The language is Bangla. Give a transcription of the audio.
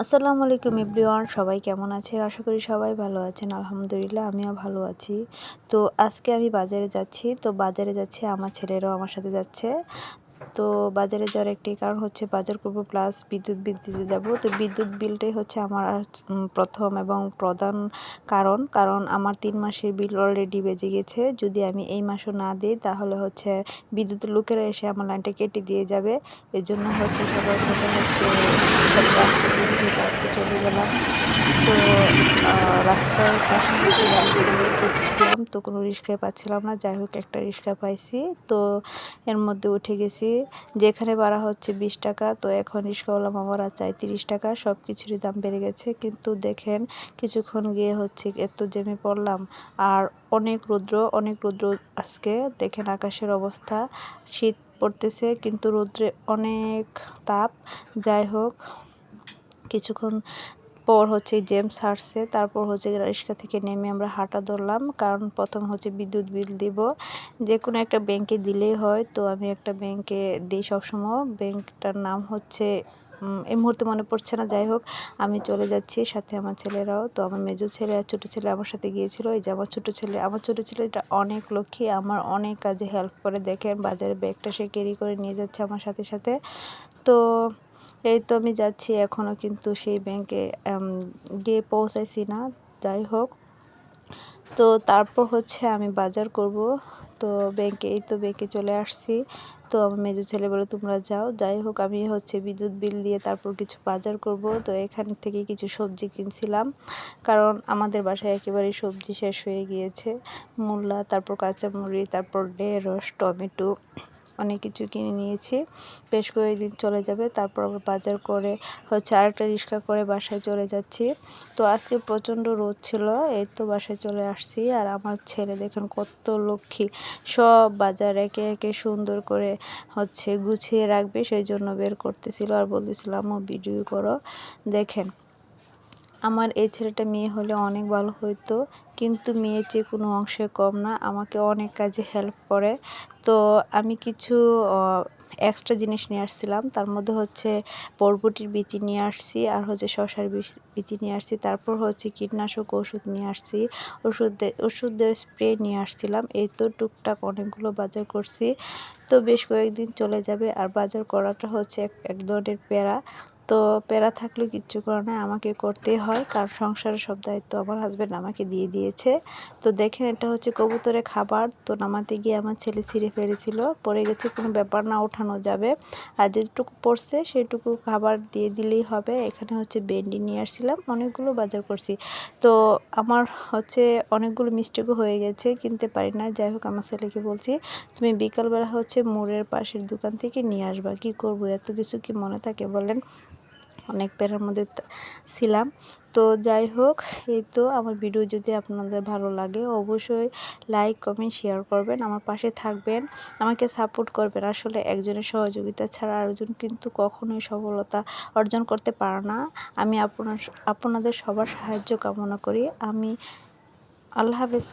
আসসালামু আলাইকুম এভরিওয়ান, সবাই কেমন আছেন? আশা করি সবাই ভালো আছেন, আলহামদুলিল্লাহ আমিও ভালো আছি। তো আজকে আমি বাজারে যাচ্ছি, তো বাজারে যাচ্ছে, আমার ছেলেরাও আমার সাথে যাচ্ছে। তো বাজারে যাওয়ার একটি কারণ হচ্ছে বাজার করব প্লাস বিদ্যুৎ বিল দিতে যাব। তো বিদ্যুৎ বিলটাই হচ্ছে আমার প্রথম এবং প্রধান কারণ। কারণ আমার তিন মাসের বিল অলরেডি বেজে গেছে। যদি আমি এই মাসও না দিই, তাহলে হচ্ছে বিদ্যুতের লোকেরা এসে আমার লাইনটা কেটে দিয়ে যাবে। এর জন্য হচ্ছে সকাল সকাল হচ্ছে চলে গেলাম। তো রাস্তার পাশে হচ্ছে তো কোনো রিক্সায় পাচ্ছিলাম না। যাই হোক, একটা রিক্সা পাইছি। তো এর মধ্যে উঠে গেছি। যেখানে ভাড়া হচ্ছে বিশ টাকা, তো এখন রিক্সাওয়ালা মামারা চাই তিরিশ টাকা সব কিছুরই দাম বেড়ে গেছে। কিন্তু দেখেন, কিছুক্ষণ গিয়ে হচ্ছে এত জেমে পড়লাম, আর অনেক রৌদ্র অনেক রৌদ্র আজকে। দেখেন আকাশের অবস্থা, শীত পড়তেছে, কিন্তু রৌদ্রে অনেক তাপ। যাই হোক, কিছুক্ষণ পর হচ্ছে জেমস সারছে তারপর হচ্ছে রিক্সা থেকে নেমে আমরা হাঁটা ধরলাম, কারণ প্রথম হচ্ছে বিদ্যুৎ বিল দিব। যে কোনো একটা ব্যাংকে দিলেই হয়, তো আমি একটা ব্যাংকে দিই সবসময়। ব্যাংকটার নাম হচ্ছে এই মুহূর্তে মনে পড়ছে না, যাই হোক, আমি চলে যাচ্ছি সাথে আমার ছেলেরাও। তো আমার মেজো ছেলে আর ছোটো ছেলে আমার সাথে গিয়েছিল। এই যে আমার ছোটো ছেলে, আমার ছোটো ছেলেটা অনেক লক্ষ্মী, আমার অনেক কাজে হেল্প করে। দেখেন বাজারে ব্যাগটা সে ক্যারি করে নিয়ে যাচ্ছে আমার সাথে সাথে। তো এই তো আমি যাচ্ছি এখনও কিন্তু সেই ব্যাংকে গিয়ে পৌঁছাইছি না, যাই হোক। তো তারপর হচ্ছে আমি বাজার করব। তো ব্যাংকে এই তো ব্যাংকে চলে আসছি। তো আমার মেজো ছেলে বলে, তোমরা যাও। যাই হোক, আমি হচ্ছে বিদ্যুৎ বিল দিয়ে তারপর কিছু বাজার করব। তো এখান থেকে কিছু সবজি কিনছিলাম। কারণ আমাদের বাসায় একেবারেই সবজি শেষ হয়ে গিয়েছে। মূলা, তারপর কাঁচামুড়ি তারপর ঢেঁড়স, টমেটো অনেক কিছু কিনে নিয়েছি। বেশ কয়েকদিন চলে যাবে, তারপর আবার বাজার করে হচ্ছে আরেকটা রিক্সা করে বাসায় চলে যাচ্ছি। তো আজকে প্রচণ্ড রোদ ছিল, এই তো বাসায় চলে আসছি। আর আমার ছেলে দেখেন কত লক্ষ্মী, সব বাজার একে একে সুন্দর করে হচ্ছে গুছিয়ে রাখবে, সেই জন্য বের করতেছিল। আর বলতেছিলাম ও ভিডিও করো, দেখেন। আমার এই ছেলেটা মেয়ে হলে অনেক ভালো হইতো, কিন্তু মেয়ে চেয়ে কোনো অংশে কম না, আমাকে অনেক কাজে হেল্প করে। তো আমি কিছু এক্সট্রা জিনিস নিয়ে আসছিলাম, তার মধ্যে হচ্ছে বরবটির বিচি নিয়ে আসছি, আর হচ্ছে শশার বিচি নিয়ে আসছি, তারপর হচ্ছে কীটনাশক ওষুধ নিয়ে আসছি, ওষুধ ওষুধের স্প্রে নিয়ে আসছিলাম, এই তো টুকটাক অনেকগুলো বাজার করছি। তো বেশ কয়েকদিন চলে যাবে, আর বাজার করাটা হচ্ছে এক ধরনের প্যারা। তো প্যারা থাকলেও কিচ্ছু করে না, আমাকে করতেই হয়। কারণ সংসারের সব দায়িত্ব আমার হাজব্যান্ড আমাকে দিয়ে দিয়েছে। তো দেখেন এটা হচ্ছে কবুতরের খাবার। তো নামাতে গিয়ে আমার ছেলে ছিঁড়ে ফেলেছিল। পড়ে গেছে, কোনো ব্যাপার না, ওঠানো যাবে। আর যেটুকু পড়ছে সেটুকু খাবার দিয়ে দিলেই হবে। এখানে হচ্ছে বেন্ডি নিয়ে আসছিলাম, অনেকগুলো বাজার করছি। তো আমার হচ্ছে অনেকগুলো মিস্টেকও হয়ে গেছে, কিনতে পারি না। যাই হোক, আমার ছেলেকে বলছি, তুমি বিকালবেলা হচ্ছে মোড়ের পাশের দোকান থেকে নিয়ে আসবা। কি করব? এত কিছু কি মনে থাকে? বলেন অনেক প্যারার মধ্যে ছিলাম। তো যাই হোক, এই তো আমার ভিডিও যদি আপনাদের ভালো লাগে, অবশ্যই লাইক কমেন্ট শেয়ার করবেন, আমার পাশে থাকবেন, আমাকে সাপোর্ট করবেন। আসলে একজনের সহযোগিতা ছাড়া আরেকজন কিন্তু কখনোই সফলতা অর্জন করতে পারে না। আমি আপনার আপনাদের সবার সাহায্য কামনা করি। আমি আল্লাহ হাফেজ।